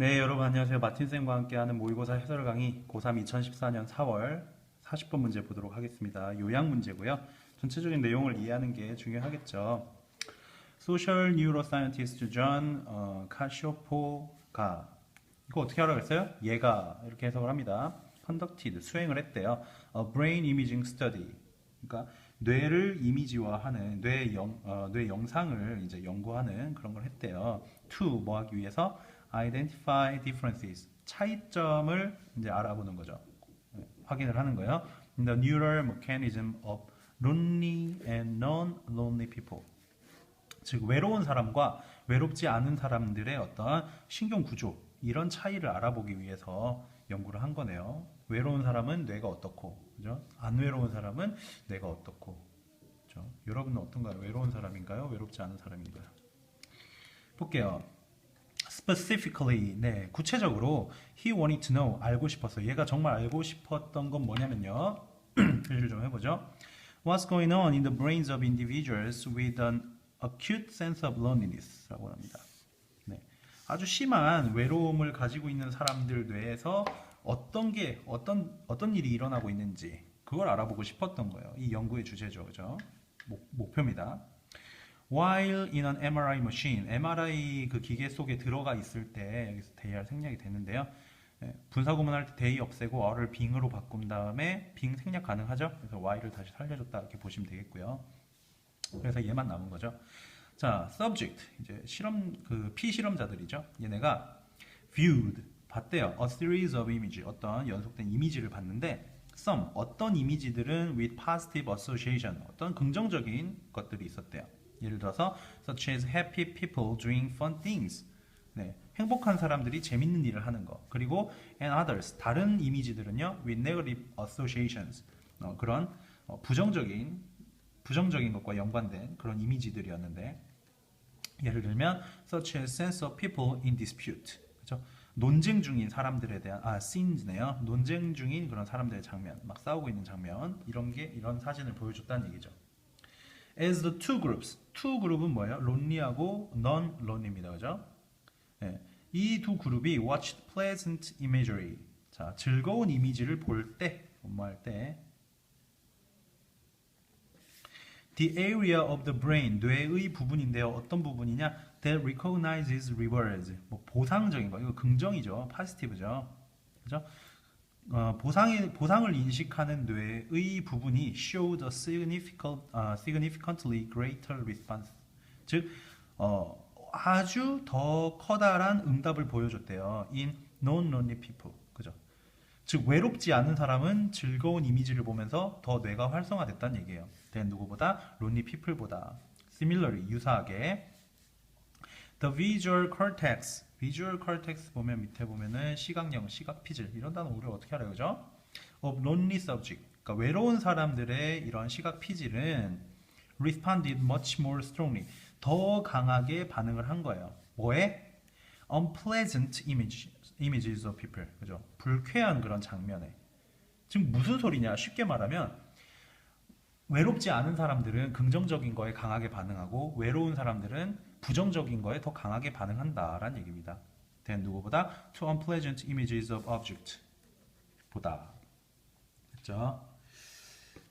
네, 여러분 안녕하세요. 마틴쌤과 함께하는 모의고사 해설 강의 고3 2014년 4월 40번 문제 보도록 하겠습니다. 요약 문제고요. 전체적인 내용을 이해하는 게 중요하겠죠. 소셜 뉴로사이언티스트 존 어, 카시오포가 이거 어떻게 하라고 했어요? 얘가 이렇게 해석을 합니다. conducted 수행을 했대요. A brain imaging study. 그러니까 뇌를 이미지화하는 뇌, 영, 어, 뇌 영상을 이제 연구하는 그런 걸 했대요. to 뭐 하기 위해서 identify differences 차이점을 이제 알아보는 거죠. 네, 확인을 하는 거예요. The neural mechanism of lonely and non-lonely people. 즉 외로운 사람과 외롭지 않은 사람들의 어떤 신경 구조 이런 차이를 알아보기 위해서 연구를 한 거네요. 외로운 사람은 뇌가 어떻고, 그죠? 안 외로운 사람은 뇌가 어떻고, 그죠? 여러분은 어떤가요? 외로운 사람인가요? 외롭지 않은 사람인가요? 볼게요. Specifically, 네, 구체적으로 he wanted to know, 알고 싶었어요. 얘가 정말 알고 싶었던 건 뭐냐면요. 표시를 좀 해보죠. What's going on in the brains of individuals with an acute sense of loneliness라고 합니다. 네, 아주 심한 외로움을 가지고 있는 사람들 뇌에서 어떤 게 어떤 어떤 일이 일어나고 있는지 그걸 알아보고 싶었던 거예요. 이 연구의 주제죠, 그죠? 목, 목표입니다. While in an MRI machine, MRI 그 기계 속에 들어가 있을 때 여기서 대의할 생략이 되는데요. 네, 분사 구문할 때 대의 없애고 어를 빙으로 바꾼 다음에 빙 생략 가능하죠. 그래서 y를 다시 살려줬다 이렇게 보시면 되겠고요. 그래서 얘만 남은 거죠. 자, subject 이제 실험 그 피실험자들이죠. 얘네가 viewed 봤대요. A series of image 어떤 연속된 이미지를 봤는데 some 어떤 이미지들은 with positive association 어떤 긍정적인 것들이 있었대요. 예를 들어서 such as happy people doing fun things. 네, 행복한 사람들이 재밌는 일을 하는 거. 그리고 and others 다른 이미지들은요 with negative associations 어, 그런 어, 부정적인 부정적인 것과 연관된 그런 이미지들이었는데 예를 들면 such as sense of people in dispute. 그렇죠? 논쟁 중인 사람들에 대한 아 scenes네요. 논쟁 중인 그런 사람들의 장면, 막 싸우고 있는 장면 이런 게 이런 사진을 보여줬다는 얘기죠. As the two groups, two 그룹은 뭐예요? 론리하고 non-론리입니다, 그죠? 네. 이두 그룹이 watched pleasant imagery, 자 즐거운 이미지를 볼 때, 뭐할 때, the area of the brain, 뇌의 부분인데요. 어떤 부분이냐? That recognizes rewards, 뭐 보상적인 거, 이거 긍정이죠, positive죠, 그죠? 어, 보상이, 보상을 인식하는 뇌의 부분이 showed a significant, uh, significantly greater response. 즉, 어, 아주 더 커다란 응답을 보여줬대요. in non-lonely people. 그죠? 즉, 외롭지 않은 사람은 즐거운 이미지를 보면서 더 뇌가 활성화됐다는 얘기예요. 된 누구보다? lonely people보다. similarly, 유사하게. The visual cortex, visual cortex 보면 밑에 보면은 시각령, 시각피질 이런 단어 우리가 어떻게 알아요, 그죠? Of lonely subject, 그러니까 외로운 사람들의 이런 시각피질은 responded much more strongly, 더 강하게 반응을 한 거예요. 뭐에? Unpleasant images, images of people, 그죠? 불쾌한 그런 장면에. 지금 무슨 소리냐? 쉽게 말하면 외롭지 않은 사람들은 긍정적인 거에 강하게 반응하고 외로운 사람들은 부정적인 거에 더 강하게 반응한다라는 얘기입니다. 된 누구보다 to unpleasant images of object 보다. 그렇죠?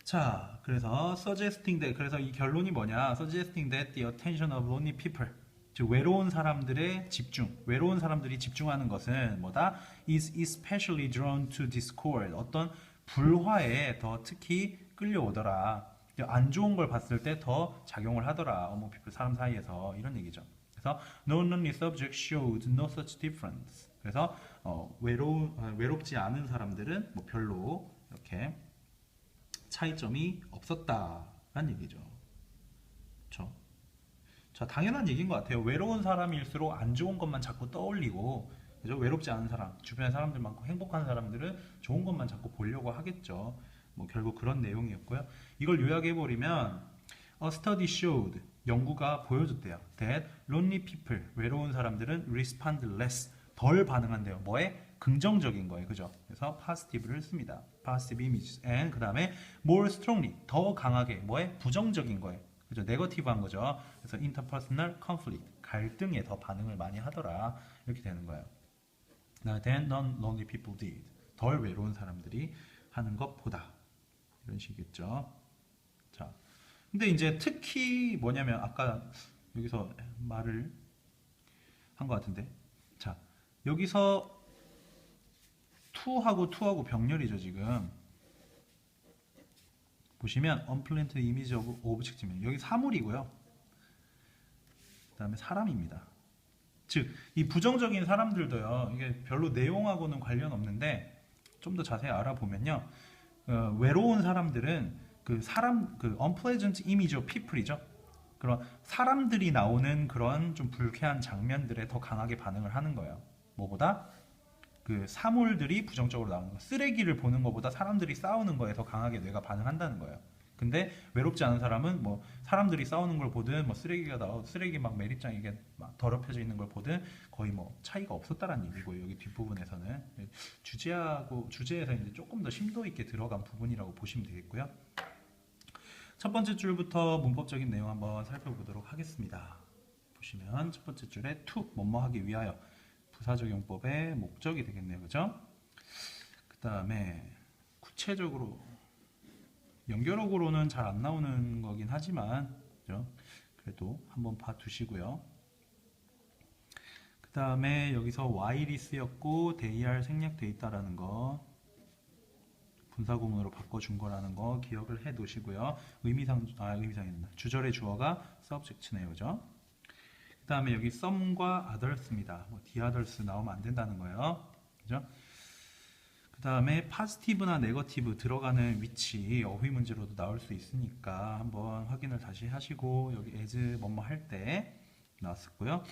자, 그래서 suggesting that 그래서 이 결론이 뭐냐? suggesting that the attention of lonely people 즉 외로운 사람들의 집중, 외로운 사람들이 집중하는 것은 뭐다? is especially drawn to discord 어떤 불화에 더 특히 끌려오더라. 안 좋은 걸 봤을 때 더 작용을 하더라. 어머 피플 사람 사이에서 이런 얘기죠. 그래서 no lonely subject showed no such difference. 그래서 어, 외로 외롭지 않은 사람들은 뭐 별로 이렇게 차이점이 없었다라는 얘기죠. 그렇죠? 자 당연한 얘기인 것 같아요. 외로운 사람일수록 안 좋은 것만 자꾸 떠올리고 그죠? 외롭지 않은 사람, 주변에 사람들 많고 행복한 사람들은 좋은 것만 자꾸 보려고 하겠죠. 뭐 결국 그런 내용이었고요. 이걸 요약해 버리면 A study showed 연구가 보여줬대요. That lonely people 외로운 사람들은 respond less 덜 반응한대요. 뭐에? 긍정적인 거에 그죠? 그래서 positive를 씁니다. positive images and 그 다음에 more strongly 더 강하게 뭐에? 부정적인 거에 그죠? 네거티브한 거죠. 그래서 interpersonal conflict 갈등에 더 반응을 많이 하더라 이렇게 되는 거예요. than non-lonely people did. 덜 외로운 사람들이 하는 것보다 이런 식이겠죠. 자, 근데 이제 특히 뭐냐면 아까 여기서 말을 한 것 같은데, 자 여기서 to하고 to하고 병렬이죠 지금. 보시면 unpleasant image of object면 여기 사물이고요. 그 다음에 사람입니다. 즉 이 부정적인 사람들도요. 이게 별로 내용하고는 관련 없는데 좀 더 자세히 알아보면요. 어, 외로운 사람들은 그 사람 그 unpleasant image of people이죠. 그런 사람들이 나오는 그런 좀 불쾌한 장면들에 더 강하게 반응을 하는 거예요. 뭐보다 그 사물들이 부정적으로 나오는 거. 쓰레기를 보는 것보다 사람들이 싸우는 거에 더 강하게 뇌가 반응한다는 거예요. 근데 외롭지 않은 사람은 뭐 사람들이 싸우는 걸 보든 뭐 쓰레기가 나오 쓰레기 막 매립장 이게 막 더럽혀져 있는 걸 보든 거의 뭐 차이가 없었다라는 얘기고요. 여기 뒷부분에서는 주제하고 주제에서 이제 조금 더 심도 있게 들어간 부분이라고 보시면 되겠고요. 첫 번째 줄부터 문법적인 내용 한번 살펴보도록 하겠습니다. 보시면 첫 번째 줄에 to 뭐뭐 하기 위하여 부사적 용법의 목적이 되겠네요. 그죠? 그 다음에 구체적으로 연결어구로는 잘 안 나오는 거긴 하지만 그죠? 그래도 한번 봐두시고요. 그 다음에 여기서 while이 쓰였고 there 생략돼 있다라는 거 분사구문으로 바꿔준 거라는 거 기억을 해 놓으시고요. 의미상 아 의미상이 된다. 주절의 주어가 subject네요, 그죠? 그 다음에 여기 some과 others입니다. 뭐 the others 나오면 안 된다는 거예요, 그죠? 그 다음에 파지티브나 네거티브 들어가는 위치 어휘 문제로도 나올 수 있으니까 한번 확인을 다시 하시고 여기 as 뭐뭐 할 때 나왔었고요.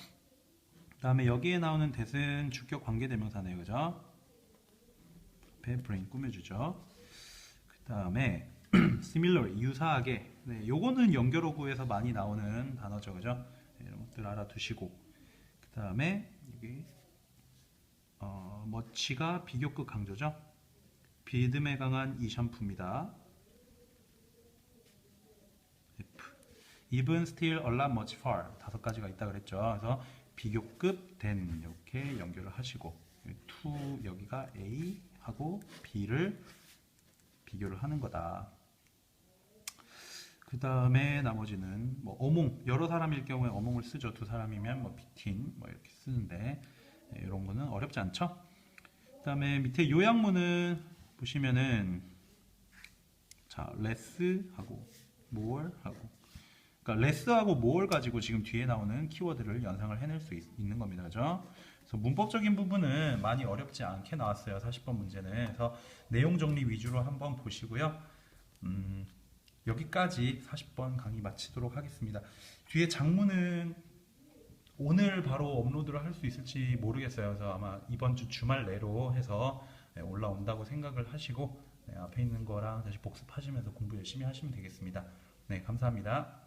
그 다음에 여기에 나오는 that은 주격 관계대명사네요, 그죠? 앞에 brain 꾸며주죠. 그 다음에 similar 유사하게 네, 요거는 연결어구에서 많이 나오는 단어죠, 그죠? 네, 이런 것들 알아두시고 그 다음에 여기 어, 머치가 비교급 강조죠. 비듬에 강한 이 샴푸입니다. F. Even still a lot much far 다섯 가지가 있다 그랬죠. 그래서 비교급 된 이렇게 연결을 하시고 to 여기가 A 하고 B를 비교를 하는 거다. 그 다음에 나머지는 뭐 어몽 여러 사람일 경우에 어몽을 쓰죠. 두 사람이면 뭐 between 뭐 이렇게 쓰는데 네, 이런 거는 어렵지 않죠? 그 다음에 밑에 요약문은 보시면은 자, less 하고 more 하고 그러니까 less하고 more 가지고 지금 뒤에 나오는 키워드를 연상을 해낼 수 있, 는 겁니다. 그죠? 그래서 문법적인 부분은 많이 어렵지 않게 나왔어요. 40번 문제는. 그래서 내용 정리 위주로 한번 보시고요. 음, 여기까지 40번 강의 마치도록 하겠습니다. 뒤에 장문은 오늘 바로 업로드를 할 수 있을지 모르겠어요. 그래서 아마 이번 주 주말 내로 해서 네, 올라온다고 생각을 하시고 네, 앞에 있는 거랑 다시 복습하시면서 공부 열심히 하시면 되겠습니다. 네, 감사합니다.